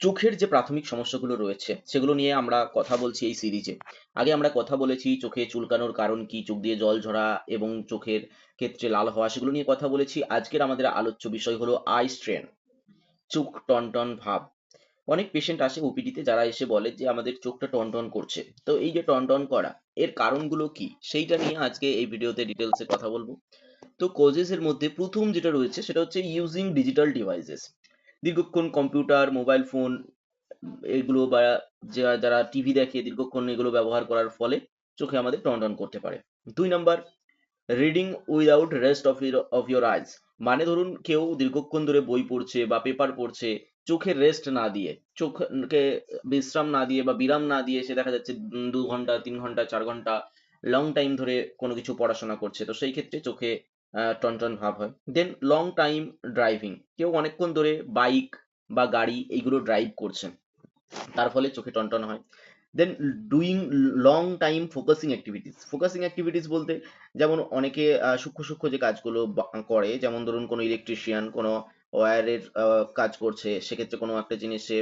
চোখের যে প্রাথমিক সমস্যাগুলো রয়েছে, সেগুলো নিয়ে আমরা কথা বলছি এই সিরিজে আগে আমরা কথা বলেছি চোখে চুলকানোর কারণ কি, চোখ দিয়ে জল ঝরা এবং চোখের ক্ষেত্রে লাল হওয়া, সেগুলো নিয়ে কথা বলেছি। আজকের আমাদের আলোচ্য বিষয় হলো আই স্ট্রেন চোখ টনটন ভাব। অনেক পেশেন্ট আসে ওপিডিতে যারা এসে বলে যে আমাদের চোখটা টনটন করছে। তো এই যে টনটন করা, এর কারণগুলো কি? সেইটা নিয়ে আজকে এই ভিডিওতে ডিটেলসে কথা বলব। তো কজেস এর মধ্যে প্রথম যেটা রয়েছে, সেটা হচ্ছে ইউজিং ডিজিটাল ডিভাইসেস দীর্ঘক্ষণ কম্পিউটার, মোবাইল ফোন এগুলো বা যা- যারা টিভি দেখে দীর্ঘক্ষণ এগুলো ব্যবহার করার ফলে চোখে আমাদের টনটন করতে পারে। দুই number reading without rest of your of your eyes মানে ধরুন কেউ দীর্ঘক্ষণ ধরে বই পড়ছে বা পেপার পড়ছে, চোখে রেস্ট না দিয়ে, চোখকে বিশ্রাম না দিয়ে বা বিরাম না দিয়ে সে দেখা যাচ্ছে দু ঘণ্টা, তিন ঘণ্টা, চার ঘণ্টা লং টাইম ধরে কোনো কিছু পড়াশোনা করছে, তো সেই ক্ষেত্রে চোখে টনটন ভাব হয়। দেন লং টাইম ড্রাইভিং কেউ অনেকক্ষণ ধরে বাইক বা গাড়ি এইগুলো ড্রাইভ করছেন, তার ফলে চোখে টনটন হয়। Then doing long time focusing activities focusing activities বলতে যেমন অনেকে সূক্ষ্ম সূক্ষ্ম যে কাজগুলো করে, যেমন ধরুন কোনো ইলেকট্রিশিয়ান কোনো ওয়্যারের কাজ করছে, সেক্ষেত্রে কোনো একটা জিনিস সে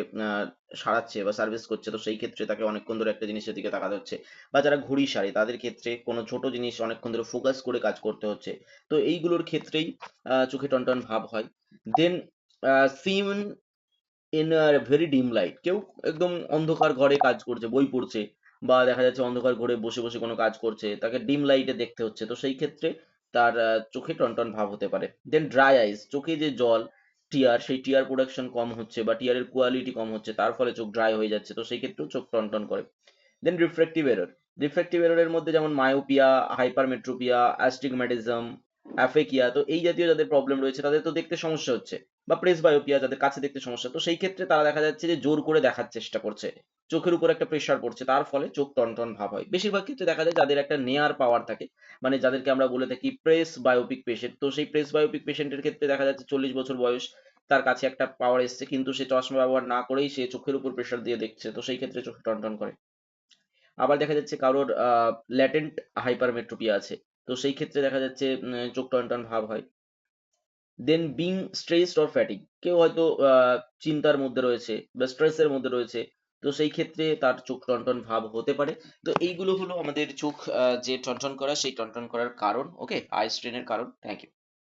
সারাচ্ছে বা সার্ভিস করছে, তো সেই ক্ষেত্রে তাকে অনেকক্ষণ ধরে একটা জিনিসের দিকে তাকাতে হচ্ছে। বা যারা ঘুড়ি সারে, তাদের ক্ষেত্রে কোনো ছোট জিনিস অনেকক্ষণ ধরে ফোকাস করে কাজ করতে হচ্ছে। তো এইগুলোর ক্ষেত্রেই চোখে টনটন ভাব হয়। Then sit in very dim light কেউ একদম অন্ধকার ঘরে কাজ করছে, বই পড়ছে, বা দেখা যাচ্ছে অন্ধকার ঘরে বসে বসে কোনো কাজ করছে, তাকে ডিম লাইটে দেখতে হচ্ছে। তো সেই ক্ষেত্রে তার চোখে টনটন ভাব হতে পারে। দেন ড্রাই আইস চোখে যে জল টিয়ার সেই টিয়ার প্রোডাকশন কম হচ্ছে বা টিয়ারের কোয়ালিটি কম হচ্ছে, তার ফলে চোখ ড্রাই হয়ে যাচ্ছে, তো সেই ক্ষেত্রেও চোখ টনটন করে। দেন রিফ্রেক্টিভ এরর রিফ্রেক্টিভ এররের মধ্যে যেমন মায়োপিয়া হাইপারমেট্রোপিয়া অ্যাস্টিগম্যাটিজম অ্যাফেকিয়া তো এই জাতীয় যাদের প্রবলেম রয়েছে, তাদের তো দেখতে সমস্যা হচ্ছে, বা প্রেস বায়োপিয়া যাদের কাছে দেখতে সমস্যা, তো সেই ক্ষেত্রে তারা দেখা যাচ্ছে যে জোর করে দেখার চেষ্টা করছে, চোখের উপর একটা প্রেশার পড়ছে, তার ফলে চোখ টনটন ভাব হয়। বেশিরভাগ ক্ষেত্রে দেখা যায় যাদের একটা নেয়ার পাওয়ার থাকে মানে যাদেরকে আমরা বলে থাকি প্রেস বায়োপিক পেশেন্ট তো সেই প্রেস বায়োপিক পেশেন্টের ক্ষেত্রে দেখা যাচ্ছে চল্লিশ বছর বয়স তার কাছে একটা পাওয়ার এসছে, কিন্তু সে চশমা ব্যবহার না করেই সে চোখের উপর প্রেশার দিয়ে দেখছে। তো সেই ক্ষেত্রে চোখে টনটন করে। আবার দেখা যাচ্ছে কারোর ল্যাটেন্ট হাইপারমেট্রোপিয়া আছে। তো সেই ক্ষেত্রে দেখা যাচ্ছে চোখ টনটন ভাব হয়। Then being stressed or fatigue কেউ হয়তো চিন্তার মধ্যে রয়েছে বা স্ট্রেসের মধ্যে রয়েছে। তো সেই ক্ষেত্রে তার চোখ টনটন ভাব হতে পারে। তো এইগুলো হলো আমাদের চোখ যে টনটন করা, সেই টনটন করার কারণ ওকে আই স্ট্রেনের কারণ। Thank you